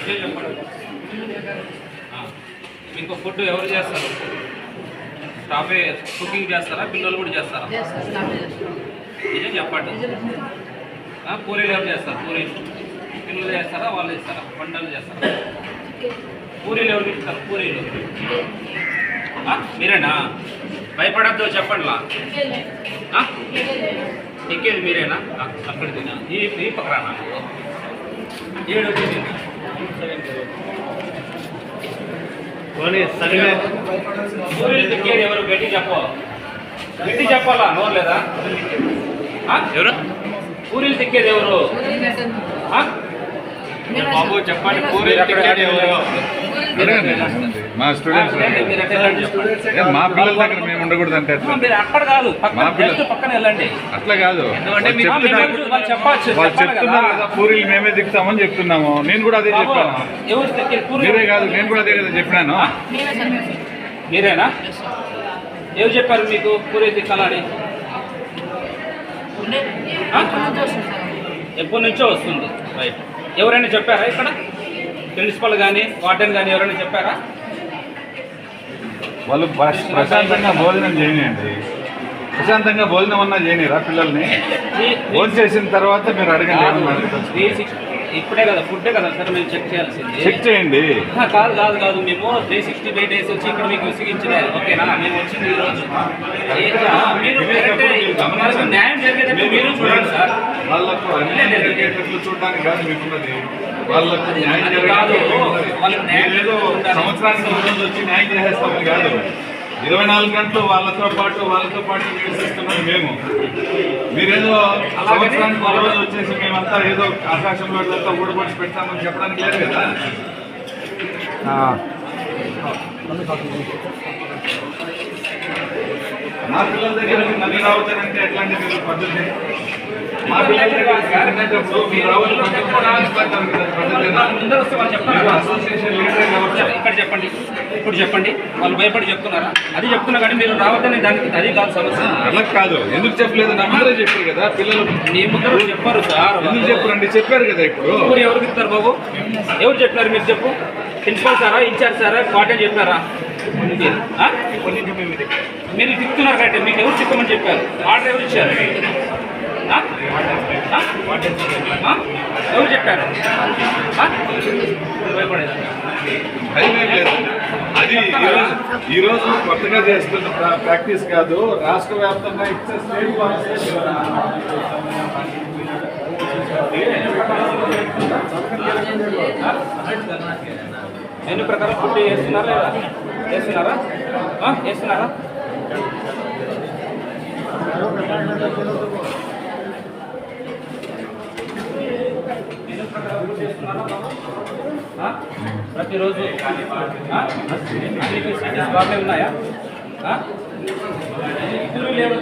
ఇదే చెప్పండి మీకు ఫుడ్ ఎవరు చేస్తారు? స్టాఫే కుకింగ్ చేస్తారా? పిల్లలు కూడా చేస్తారా? నిజం చెప్పండి. పూరీలు ఎవరు చేస్తారు? పూరీలు. పిల్లలు చేస్తారా? వాళ్ళు చేస్తారా? వంటలు చేస్తారా? పూరీలు ఎవరు ఇస్తారు పూరీలు. మీరేనా? భయపడద్దు చెప్పండిలా? ఎక్కేది మీరేనా? ఆ, అక్కడ తినా ఈ పక్కరానా ఏడు వచ్చేది తిక్కేది ఎవరు? గట్టి చెప్పు. గట్టి చెప్పాలా? నోరు లేదా? ఆ? ఎవరు? పూరీలు తిక్కేది ఎవరు? బాబు చెప్పండి పూరీలు తిక్కేది ఎవరు? మా స్టూడెంట్స్ మా పిల్లల దగ్గర మేము ఉండకూడదు అంటే అక్కడ కాదు పక్కన మా పిల్ల- జస్ట్ పక్కన వెళ్ళండి. అట్లా కాదు. వాళ్ళు చెప్తున్నారు కదా పూరీలు మేమే దిగుతామని చెప్తున్నాము. నేను కూడా అదే చెప్పాను. మీరే కాదు నేను కూడా అదే కదా చెప్పినాను. మీరేనా? ఎవరు చెప్పారు మీకు పూరీ ఆ? ఎప్పటి నుంచో వస్తుంది. రైట్ ఎవరైనా చెప్పారా ఇక్కడ? ప్రిన్సిపల్ కానీ వార్డెన్ కానీ ఎవరైనా చెప్పారా? వాళ్ళు ప్రశ్- ప్రశాంతంగా భోజనం చేయనియండి ప్రశాంతంగా భోజనం అన్నా చేయనిరా పిల్లల్ని. భోజనం చేసిన తర్వాత మీరు అడగండి ఇప్పుడే కదా ఫుడ్డే కదా సార్ మేము చెక్ చేయాల్సింది. చెక్ చేయండి. కాదు కాదు కాదు మేము త్రీ సిక్స్టీ ఫైవ్ డేస్ వచ్చి ఇక్కడ మీకు విసిగించలే. ఓకేనా? మేము వచ్చింది ఈ రోజు. మీరు న్యాయం జరిగేటట్టు మీరు చూడండి సార్. వాళ్ళకు అన్ని జరిగేటట్లు చూడడానికి కాదు మీకున్నది. వాళ్ళకు న్యాయం కాదు. వాళ్ళకి న్యాయం. సంవత్సరానికి వచ్చి న్యాయం చేసేస్తామని కాదు. ఇరవై నాలుగు గంటలు వాళ్ళతో పాటు వాళ్ళతో పాటు నివసిస్తున్నాం మేము. మీరేదో సంవత్సరానికి ఒక రోజు వచ్చేసి మేమంతా ఏదో ఆకాశంలో ఊడబడి పెడతామని చెప్పడానికి లేదు కదా? మా పిల్లల దగ్గర నన్ను రావచ్చారంటే ఎట్లాంటి మీరు పద్ధతి? మా మీరు అసోసియేషన్ లీడర్ ఇక్కడ చెప్పండి. ఇప్పుడు చెప్పండి వాళ్ళు భయపడి చెప్తున్నారా అది చెప్తున్నా కానీ మీరు రావద్దని దానికి అది కాదు సమస్య అలా కాదు ఎందుకు చెప్పలేదు నా ముందరే చెప్పారు కదా పిల్లలు మీ ముందర చెప్పారు సార్ ఎందుకు చెప్పారండి చెప్పారు కదా ఇప్పుడు ఊరు ఎవరికి ఇస్తారు బాబు ఎవరు చెప్పినారు మీరు చెప్పు ప్రిన్సిపల్ సారా ఇన్ఛార్జ్ సారా వార్డెన్ చెప్పారా మీరు చెప్తున్నారు కరెక్ట్ మీకు ఎవరు చెప్పమని చెప్పారు ఆర్డర్ ఎవరు ఇచ్చారు ఎవరు చెప్పారు? అది ఈరోజు కొత్తగా చేస్తున్న ప్రా- ప్రాక్టీస్ కాదు రాష్ట్ర వ్యాప్తంగా ఇచ్చే స్టేట్ మెనూ ప్రకారం ఫుడ్ చేస్తున్నారా లేదా? చేస్తున్నారా? చేస్తున్నారా? ప్రతిరోజు ఆ? అన్ని బాగానే ఉన్నాయా? ఆ? పూరీలు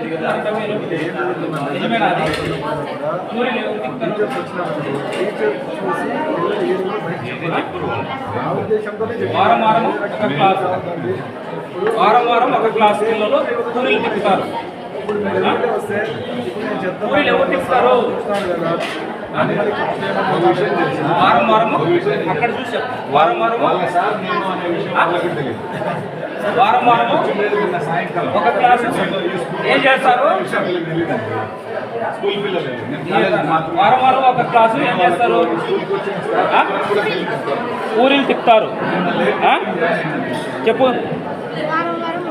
నిజమేనా అది? పూరీలు ఎవరు వారం వారం ఒక క్లాస్. వారం వారం ఒక క్లాస్ పిల్లలు పూరీలు తిప్పుతారు. పూరీలు ఎవరు తిప్పుతారు? వారం వారం అక్కడ చూసాం వారం వారము? వారం వారము? ఒక క్లాస్? ఏం చేస్తారు? వారం వారం ఒక క్లాసు ఏం చేస్తారు? ఊరిని పూరీలు తిప్పుతారు చెప్పు. వారం వారం